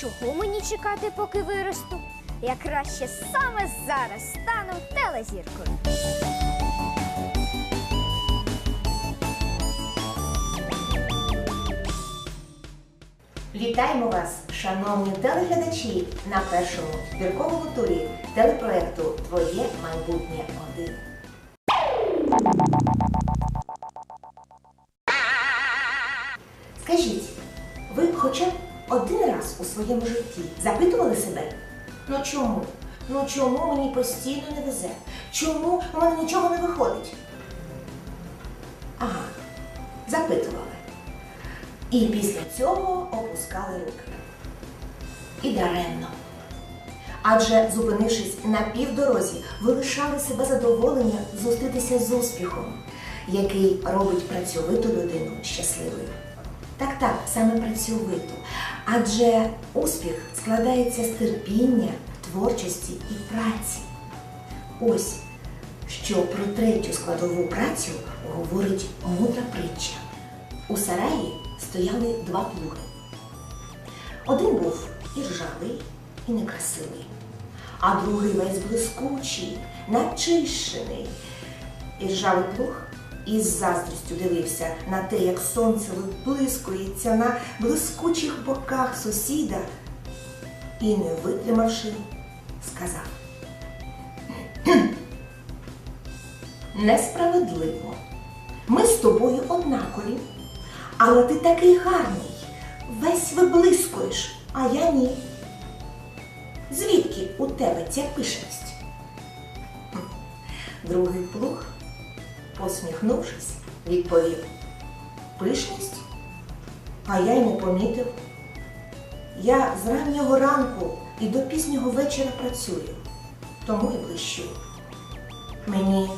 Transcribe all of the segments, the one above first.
Чого мені чекати, поки виросту? Я краще саме зараз стану телезіркою. Вітаємо вас, шановні телеглядачі, на першому збірковому турі телепроекту Твоє майбутнє один. Своєму житті запитували себе? Ну чому? Ну чому мені постійно не везе? Чому у мене нічого не виходить? Ага, запитували. І після цього опускали руки. І даремно. Адже, зупинившись на півдорозі, ви лишали себе задоволення зустрітися з успіхом, який робить працьовиту людину щасливою. Так, так, саме працьовиту. Адже успіх складається з терпіння, творчості і праці. Ось що про третю складову працю говорить мудра притча. У сараї стояли два плуги. Один був і ржавий, і некрасивий, а другий весь блискучий, начищений. І ржавий плуг із заздрістю дивився на те, як сонце виблискується на блискучих боках сусіда, і, не витримавши, сказав. Несправедливо. Ми з тобою однакові. Але ти такий гарний, весь виблискуєш, а я ні. Звідки у тебе ця пишність? Другий плуг, посміхнувшись, відповів. Пишність? А я й не помітив. Я з раннього ранку і до пізнього вечора працюю, тому і блищу. Мені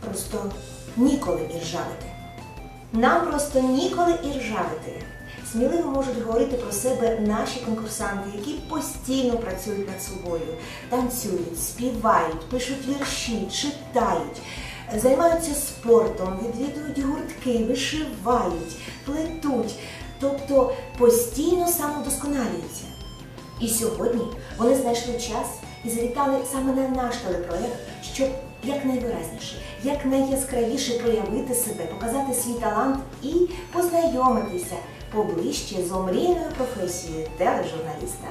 просто ніколи іржавити. Нам просто ніколи і ржавити. Сміливо можуть говорити про себе наші конкурсанти, які постійно працюють над собою, танцюють, співають, пишуть вірші, читають, займаються спортом, відвідують гуртки, вишивають, плетуть, тобто постійно самодосконалюються. І сьогодні вони знайшли час і завітали саме на наш телепроект, щоб якнайвиразніше, якнайяскравіше проявити себе, показати свій талант і познайомитися поближче з омріяною професією тележурналіста.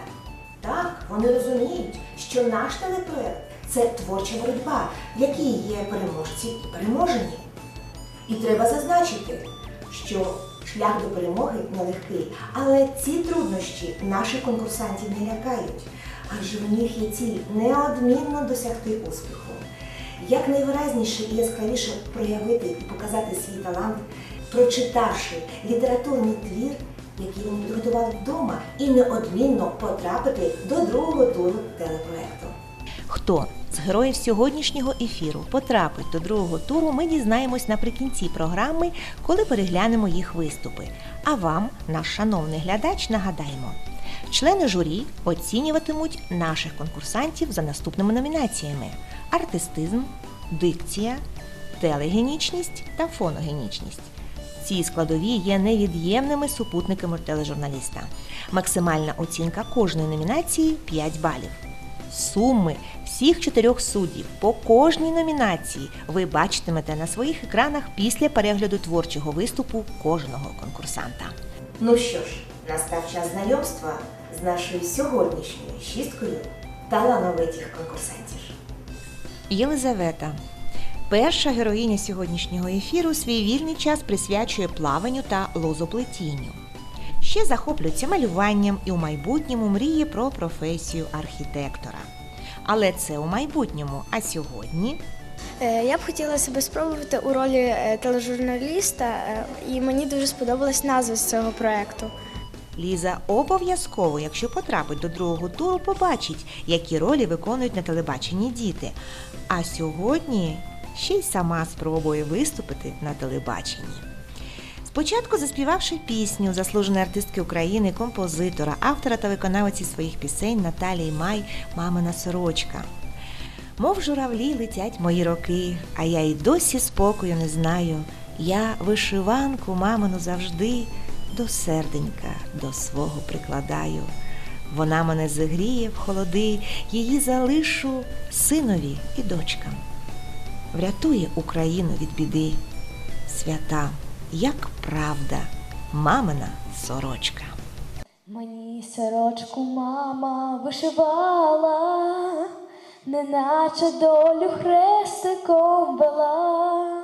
Так, вони розуміють, що наш телепроект це творча боротьба, в якій є переможці і переможені. І треба зазначити, що шлях до перемоги нелегкий, але ці труднощі наших конкурсантів не лякають, адже в них є ціль неодмінно досягти успіху. Як найвиразніше і яскравіше проявити і показати свій талант, прочитавши літературний твір, який вони підготували вдома, і неодмінно потрапити до другого туру телепроекту. Хто з героїв сьогоднішнього ефіру потрапить до другого туру, ми дізнаємось наприкінці програми, коли переглянемо їх виступи. А вам, наш шановний глядач, нагадаємо. Члени журі оцінюватимуть наших конкурсантів за наступними номінаціями: артистизм, дикція, телегенічність та фоногенічність. Ці складові є невід'ємними супутниками тележурналіста. Максимальна оцінка кожної номінації 5 балів. Суми всіх чотирьох суддів по кожній номінації ви бачитимете на своїх екранах після перегляду творчого виступу кожного конкурсанта. Ну що ж, настав час знайомства з нашою сьогоднішньою шісткою талановитих конкурсантів. Єлизавета. Перша героїня сьогоднішнього ефіру свій вільний час присвячує плаванню та лозоплетінню. Ще захоплюється малюванням і у майбутньому мріє про професію архітектора. Але це у майбутньому, а сьогодні Е, Я б хотіла себе спробувати у ролі е, тележурналіста, е, і мені дуже сподобалась назва з цього проекту. Ліза обов'язково, якщо потрапить до другого туру, побачить, які ролі виконують на телебаченні діти. А сьогодні ще й сама спробує виступити на телебаченні. Спочатку заспівавши пісню заслуженої артистки України, композитора, автора та виконавиці своїх пісень Наталії Май Мамина сорочка. Мов журавлі летять мої роки, а я й досі спокою не знаю. Я вишиванку мамину завжди до серденька до свого прикладаю. Вона мене зігріє в холоди, її залишу синові і дочкам. Врятує Україну від біди. Свята, як правда, мамина сорочка. Мені сорочку мама вишивала, неначе долю хрестиком вела,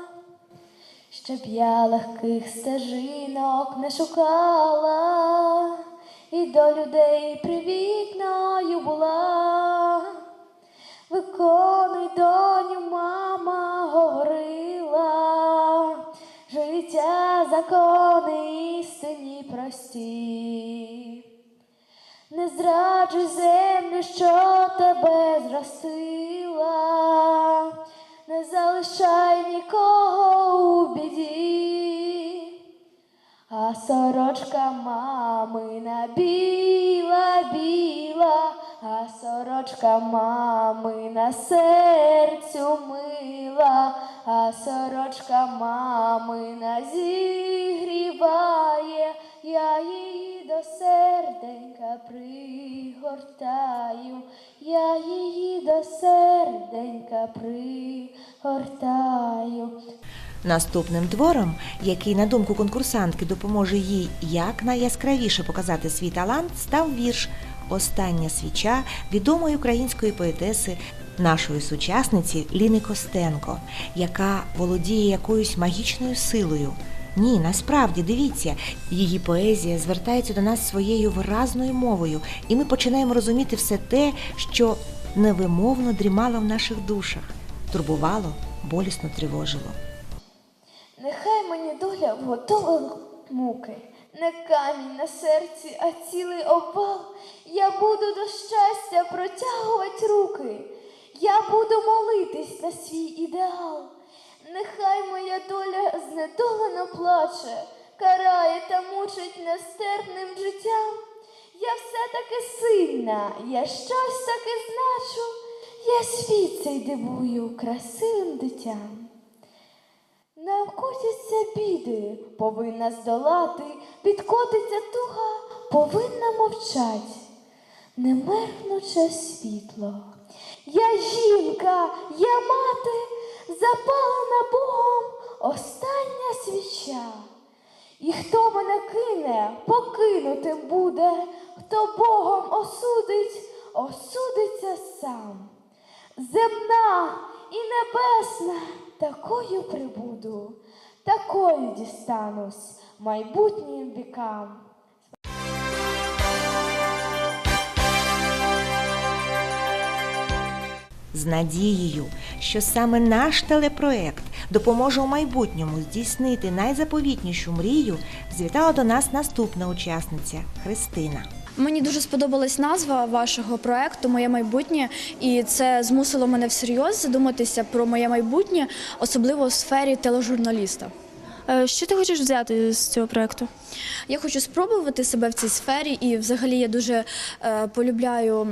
щоб я легких стежинок не шукала, і до людей привітною була. Виконуй доню, мама закони істинні прості. Не зраджуй землю, що тебе зростила, не залишай нікого у біді. А сорочка мамина біла, біла, а сорочка мамина серцю мила, а сорочка мамина зігріває, я її до серденька пригортаю, я її до серденька пригортаю. Наступним твором, який, на думку конкурсантки, допоможе їй якнайяскравіше показати свій талант, став вірш Остання свіча відомої української поетеси, нашої сучасниці Ліни Костенко, яка володіє якоюсь магічною силою. Ні, насправді дивіться, її поезія звертається до нас своєю виразною мовою, і ми починаємо розуміти все те, що невимовно дрімало в наших душах, турбувало, болісно тривожило. Нехай мені доля вготовила муки, не камінь на серці, а цілий обвал. Я буду до щастя протягувати руки, я буду молитись на свій ідеал. Нехай моя доля знедолено плаче, карає та мучить нестерпним життям. Я все-таки сильна, я щось таки значу, я світ цей дивую красивим дитям. Не обкотяться біди, повинна здолати, підкотиться туга, повинна мовчать, не меркнуче світло. Я жінка, я мати, запалена Богом остання свіча. І хто мене кине, покинутим буде, хто Богом осудить, осудиться сам. Земна і небесна, такою прибуду, такою дістанусь майбутнім вікам. з надією, що саме наш телепроект допоможе у майбутньому здійснити найзаповітнішу мрію, звітала до нас наступна учасниця Христина. Мені дуже сподобалась назва вашого проекту Моє майбутнє, і це змусило мене всерйоз задуматися про моє майбутнє, особливо у сфері тележурналіста. Е, Що ти хочеш взяти з цього проекту? Я хочу спробувати себе в цій сфері, і взагалі я дуже е, полюбляю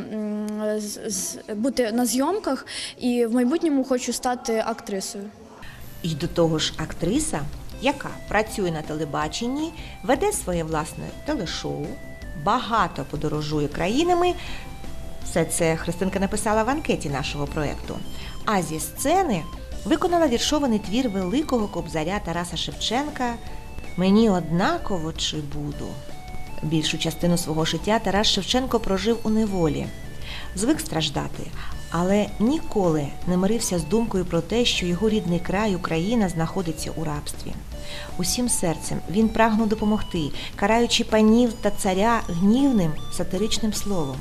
з- з- бути на зйомках, і в майбутньому хочу стати актрисою. І до того ж, актриса, яка працює на телебаченні, веде своє власне телешоу, багато подорожує країнами. Все це Христинка написала в анкеті нашого проєкту. А зі сцени виконала віршований твір великого кобзаря Тараса Шевченка Мені однаково чи буду. Більшу частину свого життя Тарас Шевченко прожив у неволі, звик страждати, але ніколи не мирився з думкою про те, що його рідний край, Україна, знаходиться у рабстві. Усім серцем він прагнув допомогти, караючи панів та царя гнівним сатиричним словом.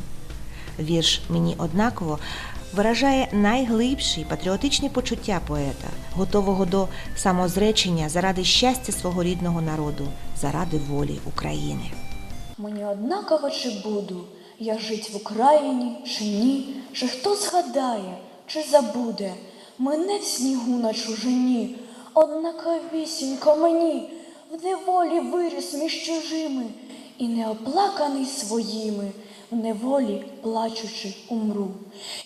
Вірш мені однаково виражає найглибші патріотичні почуття поета, готового до самозречення заради щастя свого рідного народу, заради волі України. Мені однаково чи буду я жить в Україні чи ні, чи хто згадає, чи забуде мене в снігу на чужині, однаковісінько мені в неволі виріс між чужими і не оплаканий своїми, в неволі плачучи умру.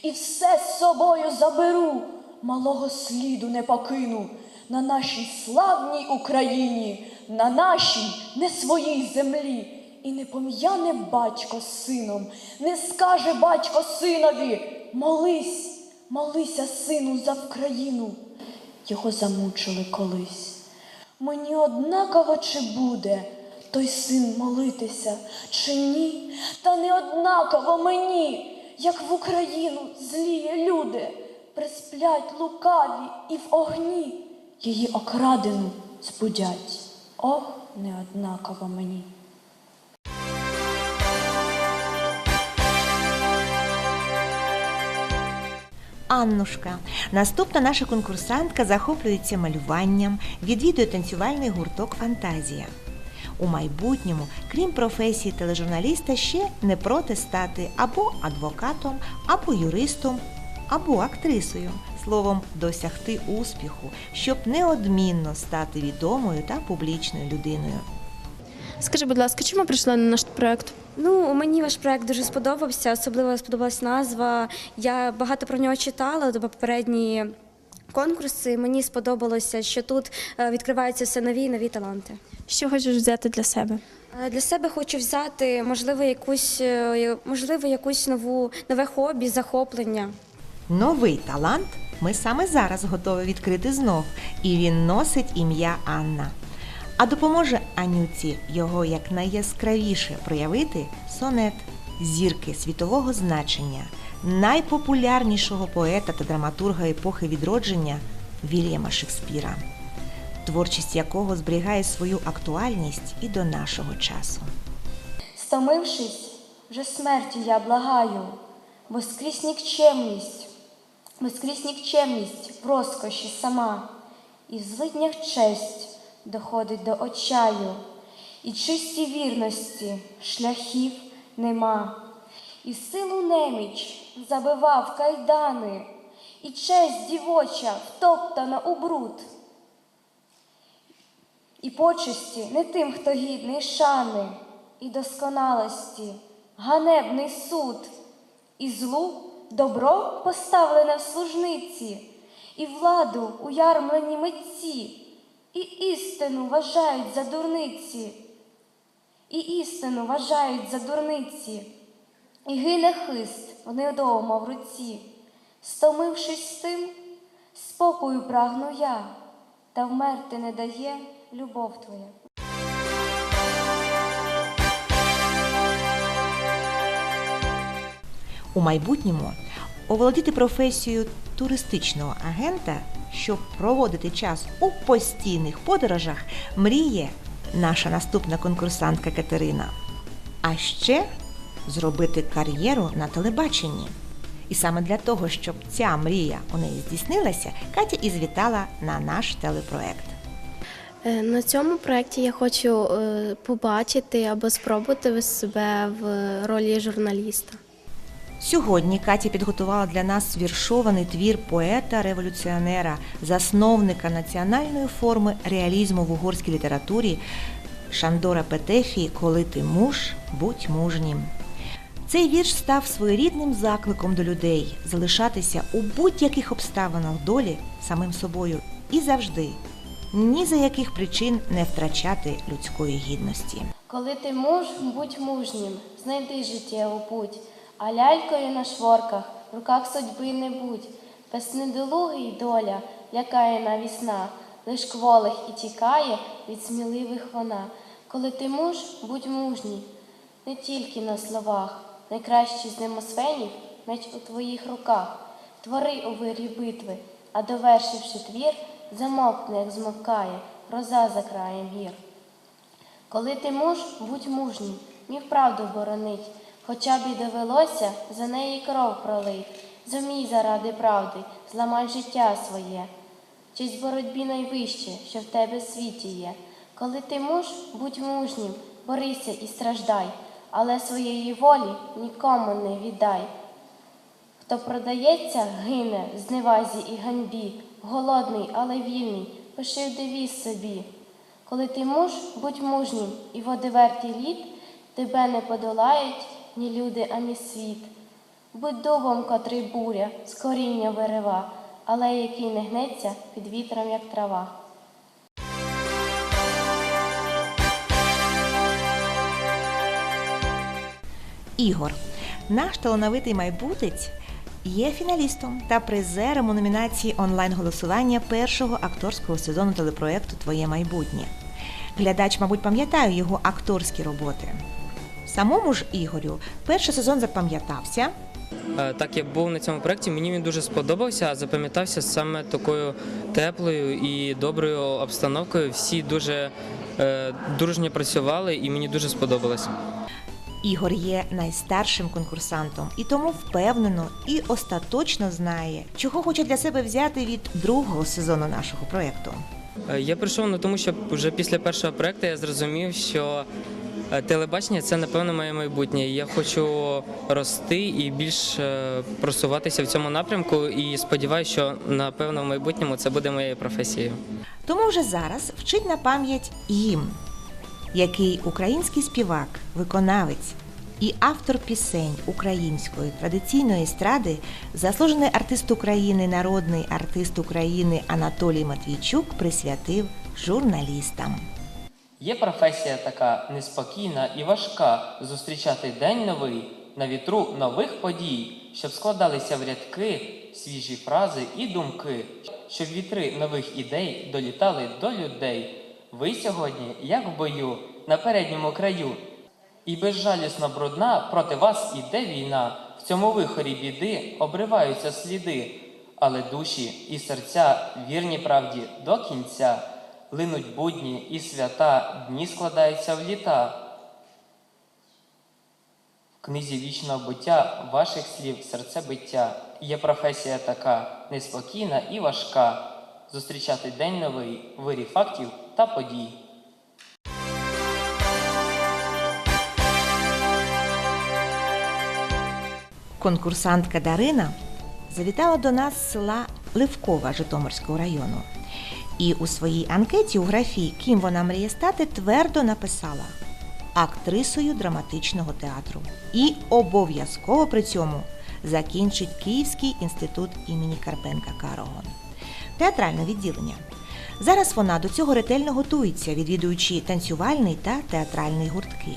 І все з собою заберу, малого сліду не покину на нашій славній Україні, на нашій не своїй землі. І не пом'яне батько сином, не скаже батько синові, молись, молися, сину, за Вкраїну. Його замучили колись. Мені однаково чи буде той син молитися, чи ні, та не однаково мені, як в Україну зліє люди, присплять лукаві і в огні її окрадену збудять. Ох, не однаково мені. Аннушка. Наступна наша конкурсантка захоплюється малюванням, відвідує танцювальний гурток Фантазія. У майбутньому, крім професії тележурналіста, ще не проти стати або адвокатом, або юристом, або актрисою. Словом, досягти успіху, щоб неодмінно стати відомою та публічною людиною. Скажи, будь ласка, чому прийшла на наш проект? Ну, мені ваш проект дуже сподобався, особливо сподобалась назва. Я багато про нього читала до попередні конкурси. Мені сподобалося, що тут е, відкриваються все нові і нові таланти. Що хочеш взяти для себе? Е, Для себе хочу взяти, можливо, якусь, е, можливо, якусь нову нове хобі, захоплення. Новий талант ми саме зараз готові відкрити знов, і він носить ім'я Анна. А допоможе Анюці його якнайяскравіше проявити сонет зірки світового значення, найпопулярнішого поета та драматурга епохи відродження Вільяма Шекспіра, творчість якого зберігає свою актуальність і до нашого часу. Стомившись, вже смерті я благаю, бо скрізь нікчемність, бо скрізь нікчемність в розкоші сама, і в злиднях честь доходить до очаю, і чисті вірності шляхів нема, і силу неміч забивав кайдани, і честь дівоча втоптана у бруд. І почесті не тим, хто гідний шани, і досконалості, ганебний суд, і злу добро поставлене в служниці, і владу уярмлені митці, і істину вважають за дурниці, і істину вважають за дурниці, і гине хист в недома в руці. Стомившись тим, спокою прагну я, та вмерти не дає любов твоя. У майбутньому оволодіти професією туристичного агента, щоб проводити час у постійних подорожах, мріє наша наступна конкурсантка Катерина. А ще зробити кар'єру на телебаченні. І саме для того, щоб ця мрія у неї здійснилася, Катя і звітала на наш телепроект. Е, На цьому проєкті я хочу е, побачити або спробувати себе в ролі журналіста. Сьогодні Катя підготувала для нас віршований твір поета-революціонера, засновника національної форми реалізму в угорській літературі Шандора Петефі Коли ти муж, будь мужнім. Цей вірш став своєрідним закликом до людей залишатися у будь-яких обставинах долі самим собою і завжди, ні за яких причин не втрачати людської гідності. Коли ти муж, будь мужнім, знайди життєву путь, а лялькою на шворках в руках судьби не будь. Без недолуги й доля лякає навісна, лиш кволих і тікає від сміливих вона. Коли ти муж, будь мужній, не тільки на словах, найкращий з немосфенів меч у твоїх руках. Твори у вирі битви, а довершивши твір, замовкне, як змовкає, гроза за краєм гір. Коли ти муж, будь мужній, мій правду боронить, хоча б і довелося за неї кров пролить. Зумій заради правди, зламай життя своє. Честь боротьбі найвище, що в тебе в світі є. Коли ти муж, будь мужнім, борися і страждай, але своєї волі нікому не віддай. Хто продається, гине в зневазі і ганьбі, голодний, але вільний, пиши в девіз собі. Коли ти муж, будь мужнім, і водивертій лід, тебе не подолають ні люди, ані світ. Будь дубом, котрий буря, з коріння вирива, але який не гнеться під вітром, як трава. Ігор, наш талановитий майбутець, є фіналістом та призером у номінації онлайн-голосування першого акторського сезону телепроекту Твоє майбутнє. Глядач, мабуть, пам'ятає його акторські роботи. Самому ж Ігорю перший сезон запам'ятався. Е, Так, я був на цьому проєкті, мені він дуже сподобався, а запам'ятався саме такою теплою і доброю обстановкою. Всі дуже е, дружньо працювали і мені дуже сподобалось. Ігор є найстаршим конкурсантом і тому впевнено і остаточно знає, чого хоче для себе взяти від другого сезону нашого проєкту. Е, Я прийшов на тому, що вже після першого проєкту я зрозумів, що телебачення це напевно моє майбутнє. Я хочу рости і більш е, просуватися в цьому напрямку. І сподіваюся, що напевно в майбутньому це буде моєю професією. Тому вже зараз вчить на пам'ять гімн, який український співак, виконавець і автор пісень української традиційної естради, заслужений артист України, народний артист України Анатолій Матвійчук присвятив журналістам. Є професія така неспокійна і важка зустрічати день новий на вітру нових подій, щоб складалися в рядки свіжі фрази і думки, щоб вітри нових ідей долітали до людей. Ви сьогодні, як в бою, на передньому краю, і безжалісно брудна проти вас іде війна. В цьому вихорі біди обриваються сліди, але душі і серця вірні правді до кінця. Линуть будні і свята, дні складаються в літа. В книзі вічного буття ваших слів серцебиття є професія така неспокійна і важка. Зустрічати день новий, вирі фактів та подій. Конкурсантка Дарина завітала до нас з села Ливкова Житомирського району. І у своїй анкеті у графі, ким вона мріє стати, твердо написала актрисою драматичного театру. І обов'язково при цьому закінчить Київський інститут імені Карпенка Карого. Театральне відділення. Зараз вона до цього ретельно готується, відвідуючи танцювальний та театральний гуртки.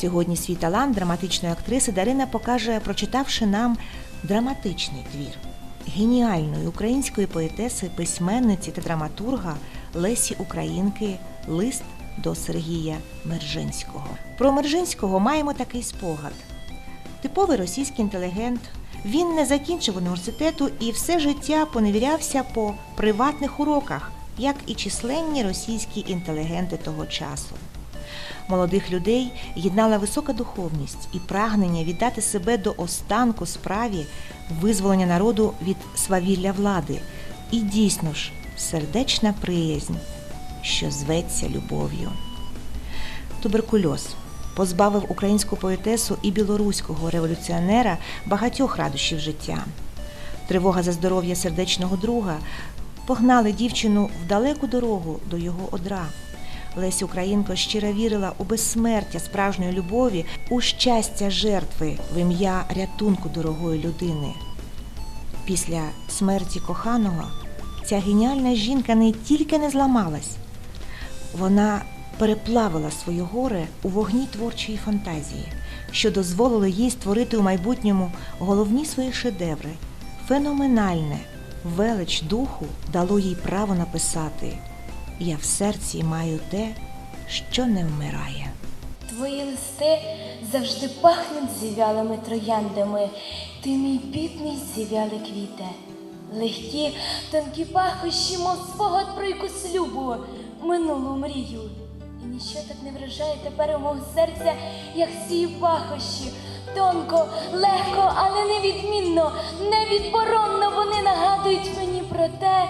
Сьогодні свій талант драматичної актриси Дарина покаже, прочитавши нам драматичний твір геніальної української поетеси, письменниці та драматурга Лесі Українки Лист до Сергія Мержинського. Про Мержинського маємо такий спогад. Типовий російський інтелігент. Він не закінчив університету і все життя поневірявся по приватних уроках, як і численні російські інтелігенти того часу. Молодих людей єднала висока духовність і прагнення віддати себе до останку справі визволення народу від свавілля влади, і дійсно ж сердечна приязнь, що зветься любов'ю. Туберкульоз позбавив українську поетесу і білоруського революціонера багатьох радощів життя. Тривога за здоров'я сердечного друга погнали дівчину в далеку дорогу до його одра. Леся Українко щиро вірила у безсмертя справжньої любові, у щастя жертви в ім'я рятунку дорогої людини. Після смерті коханого ця геніальна жінка не тільки не зламалась, вона переплавила своє горе у вогні творчої фантазії, що дозволило їй створити у майбутньому головні свої шедеври. Феноменальне велич духу дало їй право написати Я в серці маю те, що не вмирає. Твої листи завжди пахнуть зів'ялими трояндами. Ти мій бідний зів'ялий квіте. Легкі, тонкі пахощі, мов спогад про якусь любу, минулу мрію. І ніщо так не вражає тепер у мого серця, як ці пахощі. Тонко, легко, але невідмінно, невідборонно вони нагадують мені про те,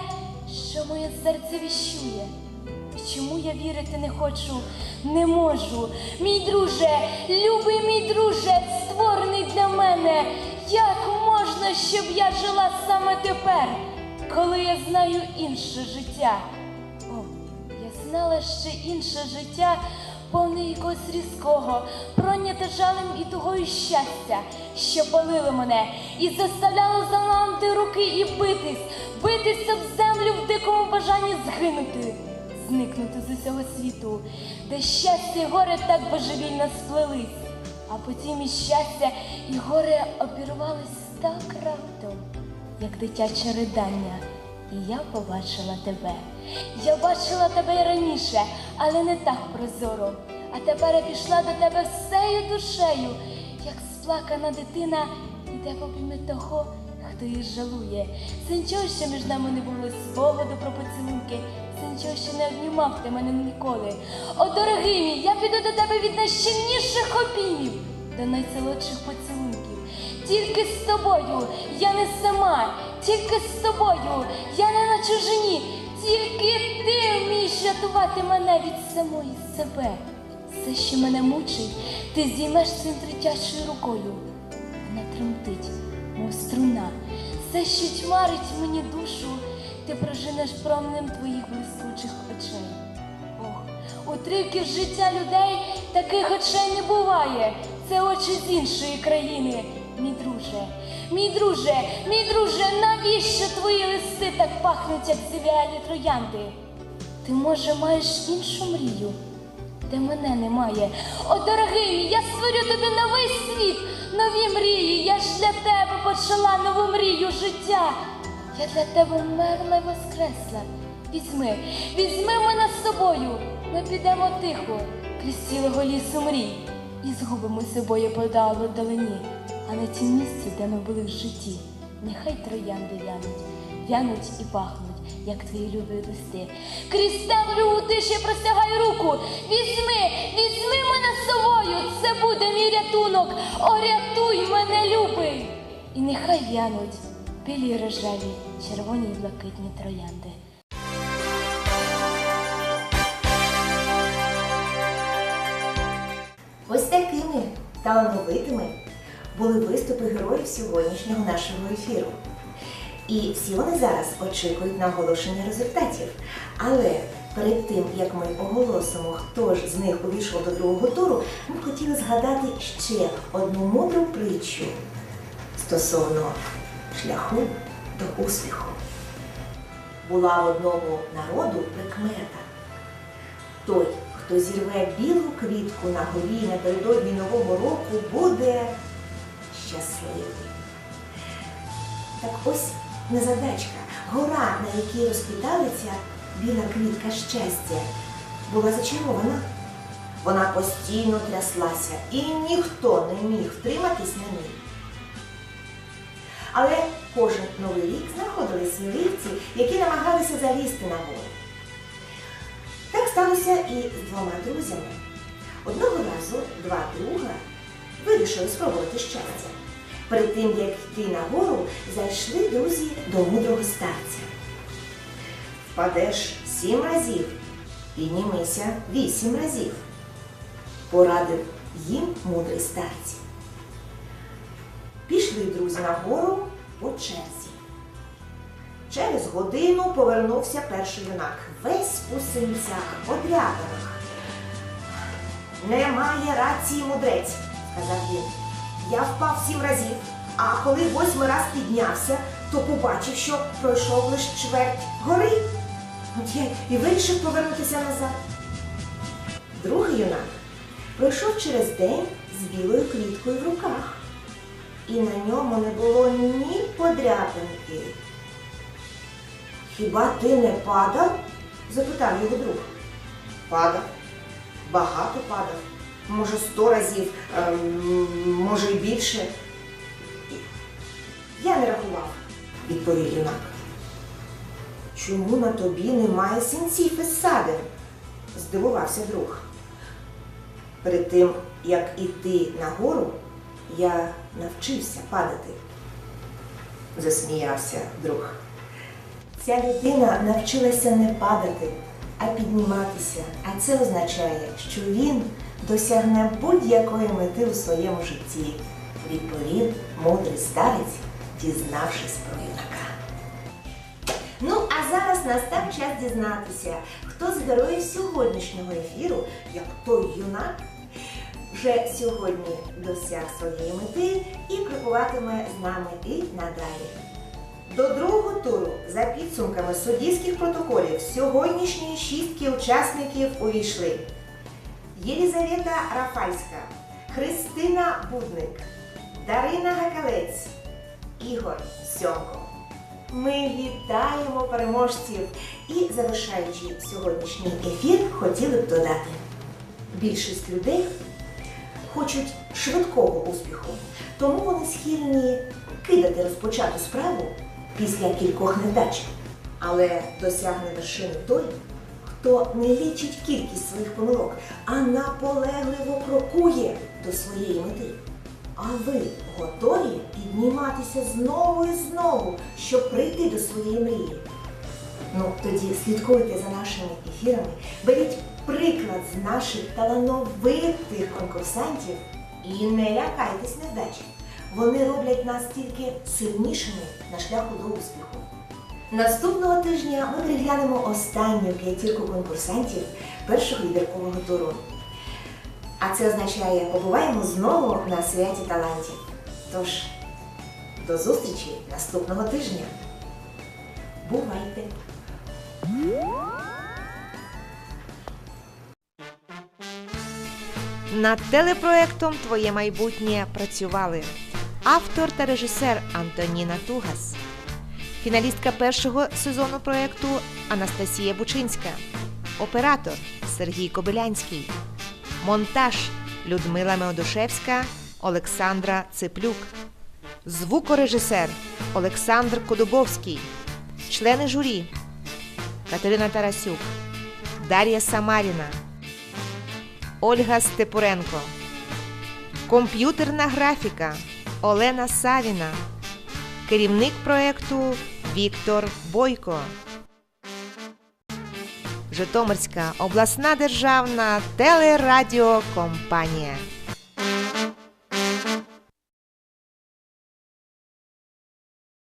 що моє серце віщує. І Чому я вірити не хочу, не можу. Мій друже, любий мій друже, створений для мене. Як можна, щоб я жила саме тепер, коли я знаю інше життя? О, я знала ще інше життя, повне якогось різкого, пройняте жалем і тугою щастя, що палило мене і заставляло заламати руки і битись, битися в землю в дикому бажанні згинути, зникнути з усього світу, де щастя і горе так божевільно сплелись, а потім і щастя, і горе обірвались так раптом, як дитяче ридання. І я побачила тебе. Я бачила тебе й раніше, але не так прозоро. А тепер я пішла до тебе всею душею, як сплакана дитина іде обійми того, хто її жалує. Нічого, що між нами не було спогаду про поцілунки, нічого, що не обнімав ти мене ніколи. О, дорогий мій, я піду до тебе від найщільніших обіймів до найсолодших поцілунків. Тільки з тобою я не сама, тільки з тобою я не на чужині, тільки ти вмієш рятувати мене від самої себе. Все, що мене мучить, ти зіймеш цим третячою рукою. Вона тремтить, мов струна. Все, що тьмарить мені душу, ти проженеш променем твоїх блискучих очей. Ох, уривків життя людей таких очей не буває. Це очі з іншої країни. Мій друже, мій друже, мій друже, навіщо твої листи так пахнуть, як зів'ялі троянди? Ти, може, маєш іншу мрію, де мене немає. О, дорогий, я створю тобі новий світ, нові мрії. Я ж для тебе почала нову мрію життя. Я для тебе вмерла й воскресла. Візьми, візьми мене з собою. Ми підемо тихо, крізь цілого лісу мрій, і згубимо собою подало вдалині, а на тім місці, де ми були в житті. Нехай троянди вянуть, вянуть і пахнуть, як твої любі листи. Крізь темрю у тиші простягай руку. Візьми, візьми мене з собою. Це буде мій рятунок. О, рятуй мене, любий. І нехай вянуть білі рожеві, червоні й блакитні троянди. Ось такими талановитими були виступи героїв сьогоднішнього нашого ефіру. І всі вони зараз очікують на оголошення результатів. Але перед тим, як ми оголосимо, хто ж з них увійшов до другого туру, ми хотіли згадати ще одну мудру притчу стосовно шляху до успіху. Була в одного народу прикмета. Той, хто зірве білу квітку на горі напередодні Нового року, буде щасливий. Так ось незадачка. Гора, на якій розквіталася біла квітка щастя, була зачарована. Вона постійно тряслася, і ніхто не міг втриматись на ній. Але кожен новий рік знаходили сміливці, які намагалися залізти на гору. Так сталося і з двома друзями. Одного разу два друга вирішили спробувати щастя. Перед тим, як йти на гору, зайшли друзі до мудрого старця. Впадеш сім разів, піднімися вісім разів, порадив їм мудрий старці. Пішли друзі на гору по черзі. Через годину повернувся перший юнак, весь у синцях, подряпинах. Немає рації, мудрець, сказав він. Я впав сім разів, а коли восьмий раз піднявся, то побачив, що пройшов лише чверть гори. От я і вирішив повернутися назад. Другий юнак пройшов через день з білою квіткою в руках. І на ньому не було ні подряпинки. Хіба ти не падав? запитав його друг. Падав. Багато падав. Може, сто разів, ем, може й більше. Я не рахував, відповів юнак. Чому на тобі немає синців із садин? здивувався друг. Перед тим, як іти нагору, я навчився падати, засміявся друг. Ця людина навчилася не падати, а підніматися. А це означає, що він досягне будь-якої мети у своєму житті, відповів мудрий старець, дізнавшись про юнака. Ну, а зараз настав час дізнатися, хто з героїв сьогоднішнього ефіру, як той юнак, вже сьогодні досяг своєї мети і крокуватиме з нами і надалі. До другого туру за підсумками суддівських протоколів сьогоднішньої шістки учасників увійшли Єлізавета Рафальська, Христина Будник, Дарина Гакалець, Ігор Сьомко. Ми вітаємо переможців і, завершаючи сьогоднішній ефір, хотіли б додати. Більшість людей хочуть швидкого успіху, тому вони схильні кидати розпочату справу після кількох невдач. Але досягне вершини той, хто не лічить кількість своїх помилок, а наполегливо крокує до своєї мети. А ви готові підніматися знову і знову, щоб прийти до своєї мрії? Ну, тоді слідкуйте за нашими ефірами, беріть приклад з наших талановитих конкурсантів і не лякайтесь невдачі. Вони роблять нас тільки сильнішими на шляху до успіху. Наступного тижня ми приглянемо останню п'ятірку конкурсантів першого відбіркового туру. А це означає, побуваємо знову на святі талантів. Тож, до зустрічі наступного тижня. Бувайте! Над телепроектом Твоє майбутнє працювали автор та режисер Антоніна Тугас, фіналістка першого сезону проекту Анастасія Бучинська, оператор Сергій Кобилянський, монтаж Людмила Меодушевська, Олександра Циплюк, звукорежисер Олександр Кодубовський, члени журі Катерина Тарасюк, Дар'я Самаріна. Ольга Степуренко. Комп'ютерна графіка Олена Савіна. Керівник проекту Віктор Бойко. Житомирська обласна державна телерадіокомпанія.